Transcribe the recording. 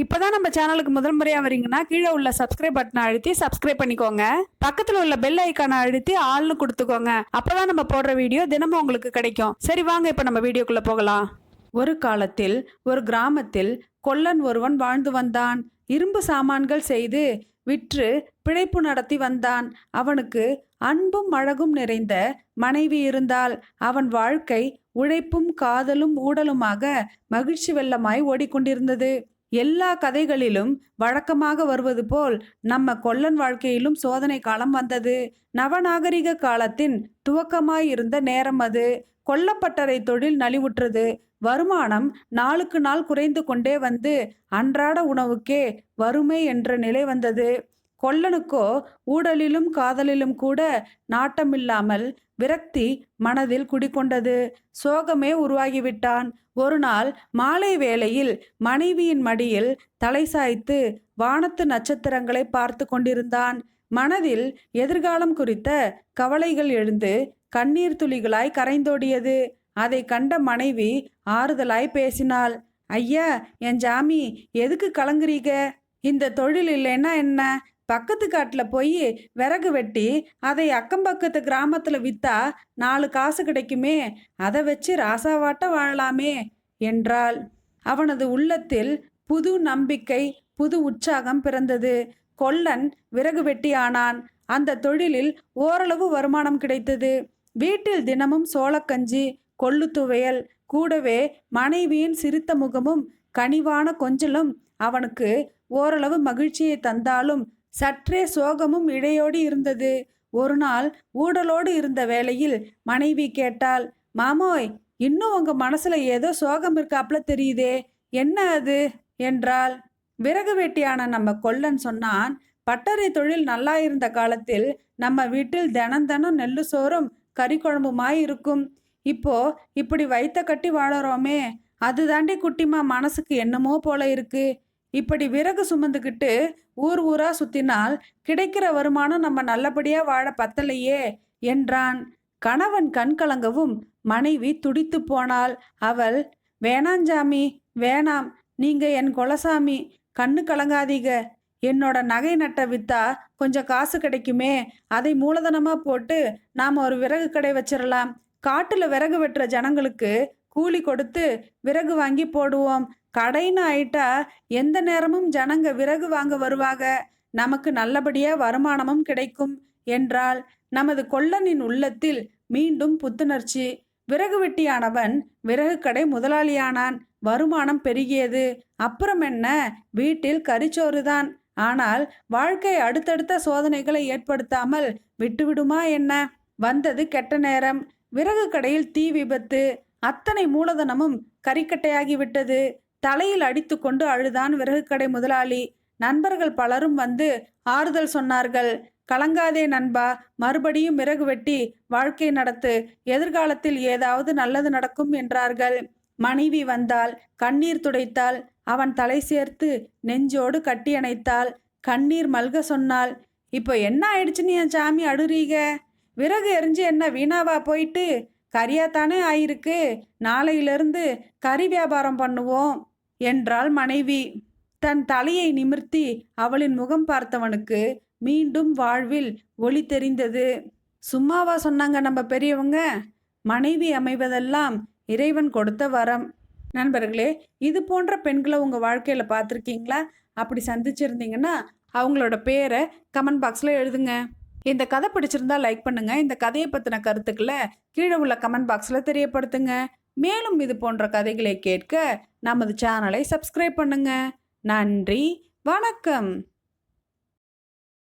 இப்போதான் நம்ம சேனலுக்கு முதல் முறையாக வரீங்கன்னா கீழே உள்ள சப்ஸ்கிரைப் பட்டனை அழுத்தி சப்ஸ்கிரைப் பண்ணிக்கோங்க. பக்கத்தில் உள்ள பெல் ஐக்கானை அழுத்தி ஆள்னு கொடுத்துக்கோங்க. அப்போதான் நம்ம போடுற வீடியோ தினமும் உங்களுக்கு கிடைக்கும். சரி வாங்க இப்போ நம்ம வீடியோக்குள்ளே போகலாம். ஒரு காலத்தில் ஒரு கிராமத்தில் கொல்லன் ஒருவன் வாழ்ந்து வந்தான். இரும்பு சாமான்கள் செய்து விற்று பிழைப்பு நடத்தி வந்தான். அவனுக்கு அன்பும் அழகும் நிறைந்த மனைவி இருந்தால் அவன் வாழ்க்கை உழைப்பும் காதலும் ஊடலுமாக மகிழ்ச்சி வெள்ளமாய் ஓடிக்கொண்டிருந்தது. எல்லா கதைகளிலும் வழக்கமாக வருவது போல் நம்ம கொல்லன் வாழ்க்கையிலும் சோதனை காலம் வந்தது. நவநாகரிக காலத்தின் துவக்கமாயிருந்த நேரம் அது. கொல்லப்பட்டறை தொழில் நலிவுற்றது. வருமானம் நாளுக்கு நாள் குறைந்து கொண்டே வந்து அன்றாட உணவுக்கே வறுமை என்ற நிலை வந்தது. கொல்லனுக்கோ ஊடலிலும் காதலிலும் கூட நாட்டமில்லாமல் விரக்தி மனதில் குடிக்கொண்டது சோகமே உருவாகிவிட்டான். ஒரு நாள் மாலை வேளையில் மனைவியின் மடியில் தலை சாய்த்து வானத்து நட்சத்திரங்களை பார்த்து கொண்டிருந்தான். மனதில் எதிர்காலம் குறித்த கவலைகள் எழுந்து கண்ணீர் துளிகளாய் கரைந்தோடியது. அதை கண்ட மனைவி ஆறுதலாய் பேசினாள். ஐயா என் ஜாமி எதுக்கு கலங்குறீங்க? இந்த தொழில் இல்லைன்னா என்ன? பக்கத்து காட்டில் போய் விறகு வெட்டி அதை அக்கம் பக்கத்து கிராமத்தில் விற்றா நாலு காசு கிடைக்குமே அதை வச்சு ராசாவாட்ட வாழலாமே என்றாள். அவனது உள்ளத்தில் புது நம்பிக்கை புது உற்சாகம் பிறந்தது. கொல்லன் விறகு வெட்டியானான். அந்த தொழிலில் ஓரளவு வருமானம் கிடைத்தது. வீட்டில் தினமும் சோளக்கஞ்சி கொள்ளு துவையல் கூடவே மனைவியின் சிரித்த முகமும் கனிவான கொஞ்சலும் அவனுக்கு ஓரளவு மகிழ்ச்சியை தந்தாலும் சற்றே சோகமும் இடையோடு இருந்தது. ஒரு நாள் ஊடலோடு இருந்த வேளையில் மனைவி கேட்டாள் மாமோய் இன்னும் உங்க மனசுல ஏதோ சோகம் இருக்காப்ல தெரியுதே என்ன அது? என்றால் விறகு வெட்டியான நம்ம கொல்லன் சொன்னான் பட்டறை தொழில் நல்லா இருந்த காலத்தில் நம்ம வீட்டில் தினம் தினம் நெல்லு சோறும் கறி குழம்புமாய் இருக்கும். இப்போ இப்படி வைத்த கட்டி வாழறோமே அது தாண்டி குட்டிமா மனசுக்கு என்னமோ போல இருக்கு. இப்படி விறகு சுமந்துக்கிட்டு ஊர் ஊரா சுத்தினால் கிடைக்கிற வருமானம் நம்ம நல்லபடியா வாழ பத்தலையே என்றான். கணவன் கண் கலங்கவும் மனைவி துடித்து போனாள். அவள் வேணாஞ்சாமி வேணாம். நீங்க என் கொலசாமி கண்ணு கலங்காதீங்க. என்னோட நகை நட்டை வித்தா கொஞ்சம் காசு கிடைக்குமே. அதை மூலதனமா போட்டு நாம் ஒரு விறகு கடை வச்சிடலாம் காட்டுல விறகு வெட்டுற ஜனங்களுக்கு கூலி கொடுத்து விறகு வாங்கி போடுவோம். கடைன்னு ஆயிட்டா எந்த நேரமும் ஜனங்க விறகு வாங்க வருவாங்க நமக்கு நல்லபடியா வருமானமும் கிடைக்கும் என்றால் நமது கொல்லனின் உள்ளத்தில் மீண்டும் புத்துணர்ச்சி. விறகு வெட்டியானவன் விறகு கடை முதலாளியானான். வருமானம் பெருகியது. அப்புறம் என்ன? வீட்டில் கரிச்சோறுதான் ஆனால் வாழ்க்கை அடுத்தடுத்த சோதனைகளை ஏற்படுத்தாமல் விட்டுவிடுமா என்ன? வந்தது கெட்ட நேரம். விறகு கடையில் தீ விபத்து. அத்தனை மூலதனமும் கறிக்கட்டையாகிவிட்டது தலையில் அடித்துக்கொண்டு அழுதான் விறகு கடை முதலாளி. நண்பர்கள் பலரும் வந்து ஆறுதல் சொன்னார்கள். கலங்காதே நண்பா மறுபடியும் விறகு வெட்டி வாழ்க்கை நடத்து. எதிர்காலத்தில் ஏதாவது நல்லது நடக்கும் என்றார்கள். மனைவி வந்தால் கண்ணீர் துடைத்தாள். அவன் தலை சேர்த்து நெஞ்சோடு கட்டி அணைத்தாள். கண்ணீர் மல்க சொன்னாள். இப்போ என்ன ஆயிடுச்சுன்னு என் சாமி அழுறீக? விறகு எரிஞ்சு என்ன வீணாவா போயிட்டு? கரியாத்தானே ஆயிருக்கு. நாளையிலிருந்து கறி வியாபாரம் பண்ணுவோம். என்றாள் மனைவி. தன் தலையை நிமிர்த்தி அவளின் முகம் பார்த்தவனுக்கு மீண்டும் வாழ்வில் ஒளி தெரிந்தது. சும்மாவா சொன்னாங்க நம்ம பெரியவங்க? மனைவி அமைவதெல்லாம் இறைவன் கொடுத்த வரம். நண்பர்களே இது போன்ற பெண்களை உங்கள் வாழ்க்கையில் பார்த்துருக்கீங்களா? அப்படி சந்திச்சிருந்தீங்கன்னா அவங்களோட பேரை கமெண்ட் பாக்ஸில் எழுதுங்க. இந்த கதை பிடிச்சிருந்தா லைக் பண்ணுங்கள் இந்த கதையை பற்றின கருத்துக்களை கீழே உள்ள கமெண்ட் பாக்ஸில் தெரியப்படுத்துங்க. மேலும் இது போன்ற கதைகளை கேட்க நமது சேனலை சப்ஸ்கிரைப் பண்ணுங்க. நன்றி. வணக்கம்.